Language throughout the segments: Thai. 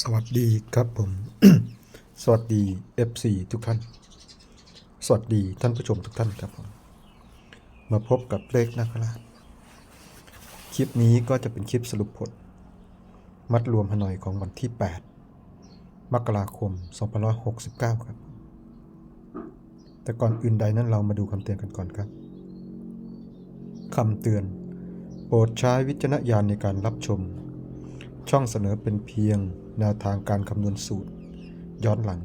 สวัสดีครับผม สวัสดี FC ทุกท่าน สวัสดีท่านผู้ชมทุกท่านครับผม มาพบกับเลขนาคราชคลิปนี้ก็จะเป็นคลิปสรุปผล มัดรวมฮานอยของวันที่ 8 มกราคม 2569 ครับ แต่ก่อนอื่นใดนั้นเรามาดูคำเตือนกันก่อนครับคำเตือน โปรดใช้วิจารณญาณในการรับชม ช่องเสนอเป็นเพียงแนวทางการคำนวณสูตร ย้อนหลัง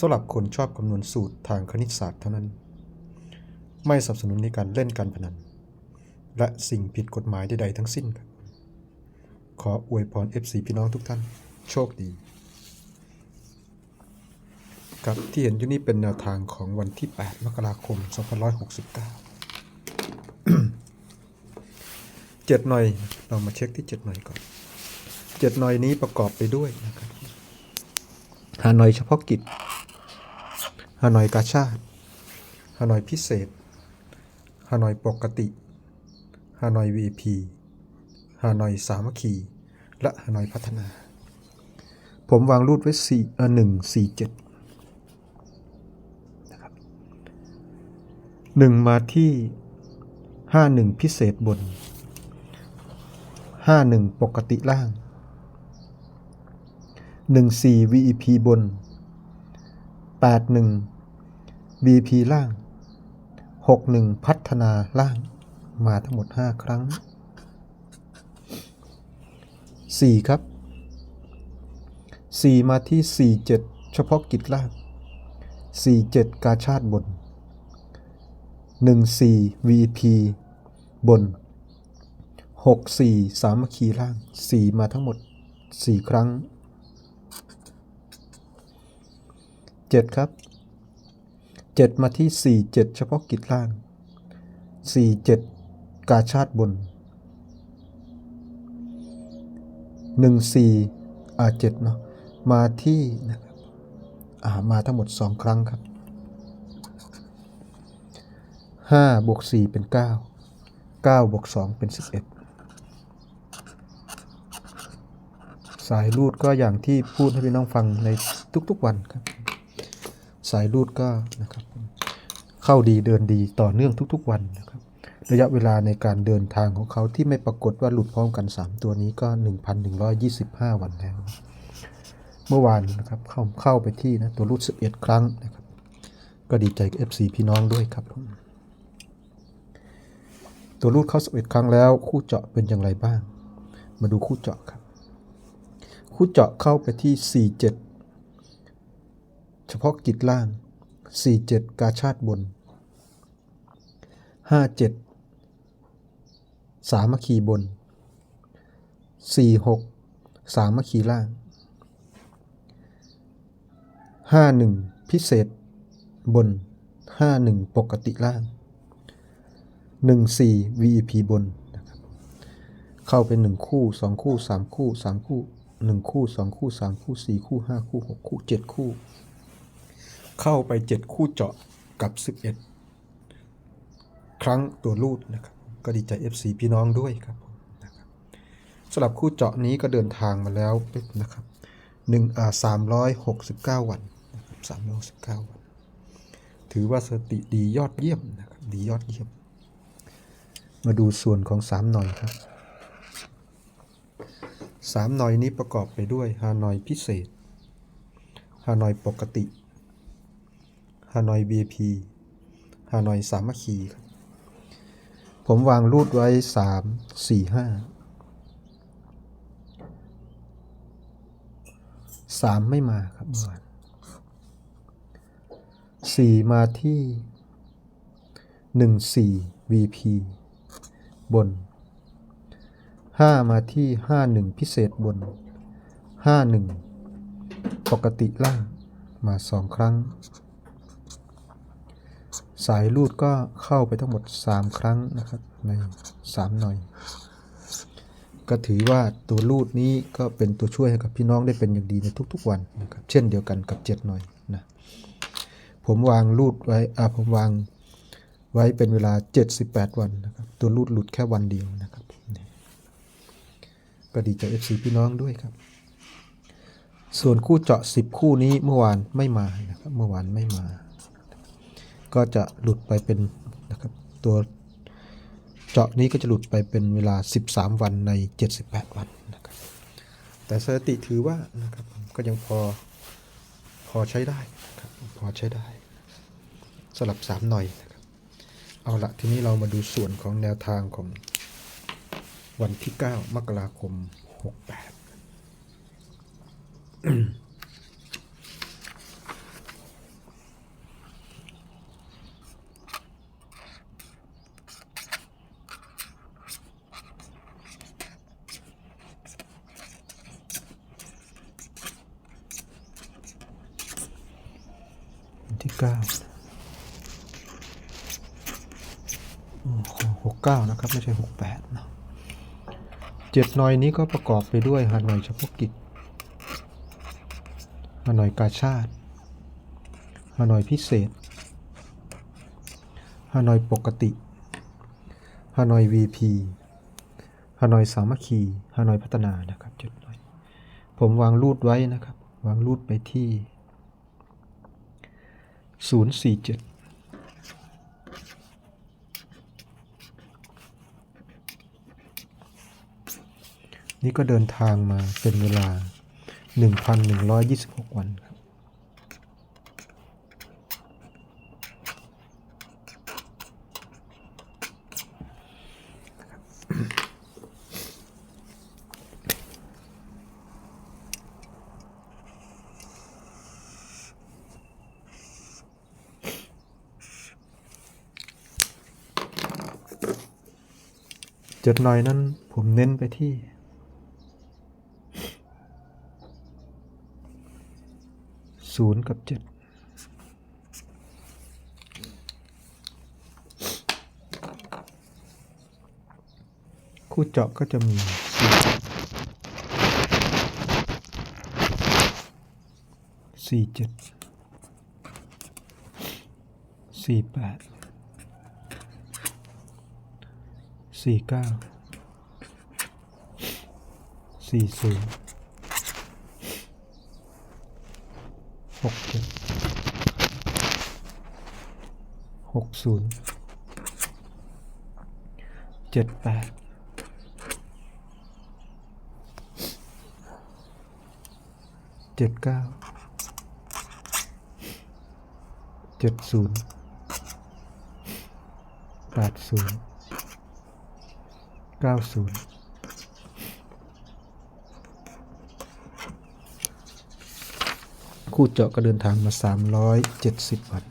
สำหรับคนชอบคำนวณสูตรทางคณิตศาสตร์เท่านั้น ไม่สนับสนุนในการเล่นการพนัน และสิ่งผิดกฎหมายใดๆทั้งสิ้นครับขออวยพร FC พี่น้องทุกท่าน โชคดีครับที่เห็นอยู่นี่เป็นแนวทางของวันที่ 8 มกราคม 2569เจ็ดหน่อย เรามาเช็คที่เจ็ดหน่อยก่อน เจ็ดหน่อยนี้ประกอบไปด้วยนะครับฮานอยเฉพาะกิจฮานอยกาชาติฮานอยพิเศษฮานอยปกติฮานอย VP ฮานอยสามัคคี และฮานอยพัฒนา ผมวางรูดไว้สี่เออหนึ่งสี่เจ็ดนะครับหนึ่งมาที่ห้าหนึ่งพิเศษบนห้าหนึ่งปกติล่าง 14 VEP บน 81 VP ล่าง 61 พัฒนาล่าง มาทั้งหมด 5 ครั้ง 4 ครับ 4 มาที่ 47 เฉพาะกิจล่าง 47 กาชาติบน 14 VP บน 64 สามัคคีล่าง 4 มาทั้งหมด 4 ครั้ง เจ็ดครับเจ็ดมาที่สี่เจ็ดเฉพาะกิจล่างสี่เจ็ดกาชาติบนหนึ่งสี่อ่าเจ็ดเนาะมาที่นะครับอ่ามาทั้งหมดสองครั้งครับห้าบวกสี่เป็นเก้าเก้าบวกสองเป็นสิบเอ็ดสายรูดก็อย่างที่พูดให้พี่น้องฟังในทุกๆวันครับ สายรูดก็นะครับเข้าดีเดินดีต่อเนื่องทุกๆวันนะครับระยะเวลาในการเดินทางของเขาที่ไม่ปรากฏว่าหลุดพร้อมกัน 3 ตัวนี้ก็ 1,125 วันแล้ว เมื่อวานนะครับเข้าเข้าไปที่นะตัวรูด11 ครั้งนะครับก็ดีใจกับ FC พี่น้องด้วยครับผมตัวรูดเข้า11 ครั้งแล้ว คู่เจาะเป็นอย่างไรบ้าง มาดูคู่เจาะครับ คู่เจาะเข้าไปที่ 47 เฉพาะกิจล่าง 47 กาชาติบน 57 สามัคคีบน 46 สามัคคีล่าง 51 พิเศษบน 51 ปกติล่าง 14 VEP บนนะครับเข้าเป็น 1 คู่ 2 คู่ 3 คู่ 3 คู่ 1 คู่ 2 คู่ 3 คู่ 4 คู่ 5 คู่ 6 คู่ 7 คู่ เข้าไป 7 คู่เจาะกับ 11 ครั้งตัวรูดนะครับ ก็ดีใจ FC พี่น้องด้วยครับสำหรับคู่เจาะนี้ก็เดินทางมาแล้วนะครับหนึ่งอ่าสามร้อยหกสิบเก้าวันนะครับสามร้อยสิบเก้าวัน ถือว่าสติดียอดเยี่ยมนะครับดียอดเยี่ยม มาดูส่วนของสามหน่อยครับสามหน่อยนี้ประกอบไปด้วยฮานอยพิเศษฮานอยปกติ ฮานอย BP ฮานอยสามัคคีครับ ผมวางรูดไว้สามสี่ห้าสามไม่มาครับเมื่อวานสี่มาที่หนึ่งสี่ VP บนห้ามาที่ห้าหนึ่งพิเศษบนห้าหนึ่งปกติล่างมาสองครั้ง สายรูดก็เข้าไปทั้งหมด 3 ครั้งนะครับใน 3 หน่อย ก็ถือว่าตัวรูดนี้ก็เป็นตัวช่วยให้กับพี่น้องได้เป็นอย่างดีในทุกๆวันนะครับเช่นเดียวกันกับ 7 หน่อยนะผมวางรูดไว้อ่าผมวางไว้เป็นเวลา 78 วันนะครับตัวรูดหลุดแค่วันเดียวนะครับก็ดีใจ FC พี่น้องด้วยครับ ส่วนคู่เจาะ 10 คู่นี้เมื่อวานไม่มานะครับเมื่อวานไม่มา ก็จะหลุดไปเป็นนะครับตัวเจาะนี้ก็จะหลุดไปเป็นเวลา 13 วันใน 78 วันนะครับแต่สถิติถือว่านะครับก็ยังพอพอใช้ได้ครับพอใช้ได้ สลับ 3 หน่อยนะครับเอาละทีนี้เรามาดูส่วนของแนวทางของวันที่ 9 มกราคม 68 เก้าหกเก้านะครับ ไม่ใช่หกแปดนะเจ็ดหน่อยนี้ก็ประกอบไปด้วยฮานอยเฉพาะกิจฮานอยกาชาติฮานอยพิเศษฮานอยปกติฮานอย VP ฮานอยสามัคคีฮานอยพัฒนานะครับเจ็ดหน่อย ผมวางรูดไว้นะครับ วางรูดไปที่ ศูนย์สี่เจ็ดนี่ก็เดินทางมาเป็นเวลา 1,126 วันครับ จ็ดหน่อยนั้นผมเน้นไปที่ ศูนย์กับเจ็ดคู่เจาะก็จะมีสี่เจ็ดสี่แปด สี่เก้าสี่ศูนย์หกเจ็ดหกศูนย์เจ็ดแปดเจ็ดเก้าเจ็ดศูนย์แปดศูนย์ 90คู่เจาะก็เดินทางมา370วัน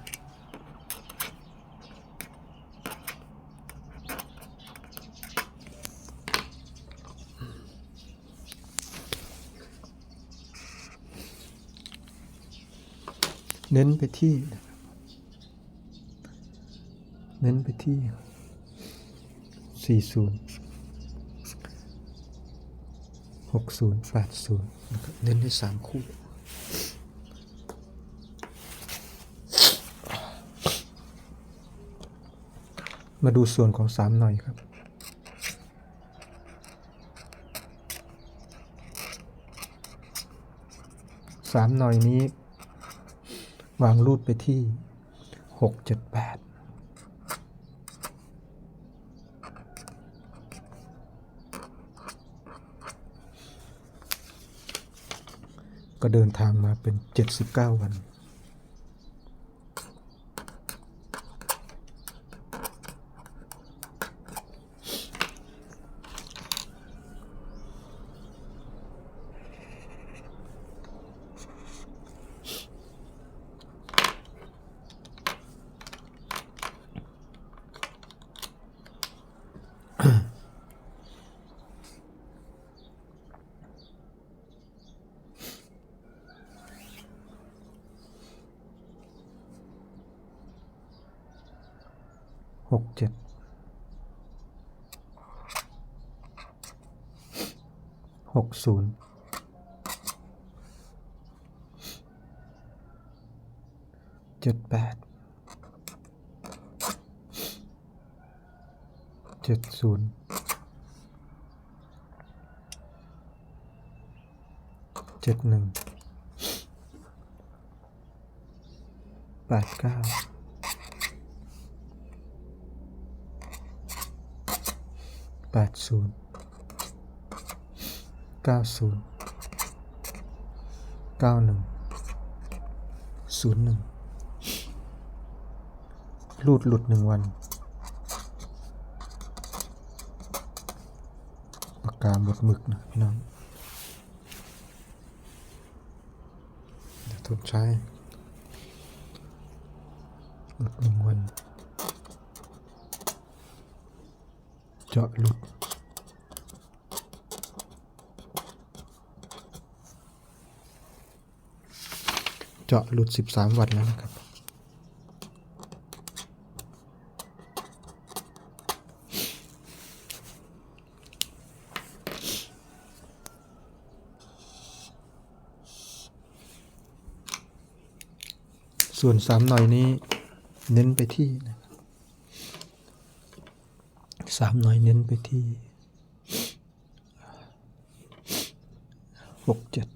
เน้นไปที่ เน้นไปที่ 40 หกศูนย์แปดศูนย์นะครับเน้นได้สามคู่มาดูส่วนของสามหน่อยครับ สามหน่อยนี้ วางรูดไปที่หกเจ็ดแปด ก็เดินทางมาเป็น 79 วัน หกศูนย์จุดแปดเจ็ดศูนย์เจ็ดหนึ่งแปดเก้าแปดศูนย์ เก้าศูนย์เก้าหนึ่งศูนย์หนึ่งรูดหลุดหนึ่งวันปากกาหมดหมึกนะพี่น้องเดี๋ยวทดใช้หลุดหนึ่งวัน เจาะหลุด เจาะหลุดสิบสามวันแล้วนะครับ ส่วนสามหน่อยนี้เน้นไปที่นะครับสามหน่อยเน้นไปที่หกเจ็ด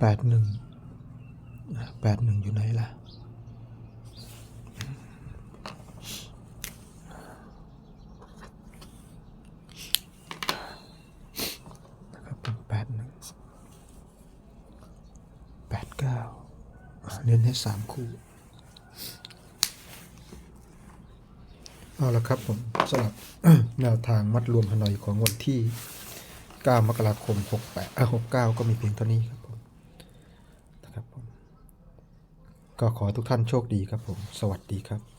แปดหนึ่งแปดหนึ่งอยู่ไหนล่ะนะครับเป็นแปดหนึ่งแปดเก้าเน้นให้สามคู่ เอาละครับผมสำหรับแนวทางมัดรวมฮานอยของวันที่ 9 มกราคม 68อะ69 ก็มีเพียงเท่านี้ครับผมนะครับผม ก็ขอทุกท่านโชคดีครับผม สวัสดีครับ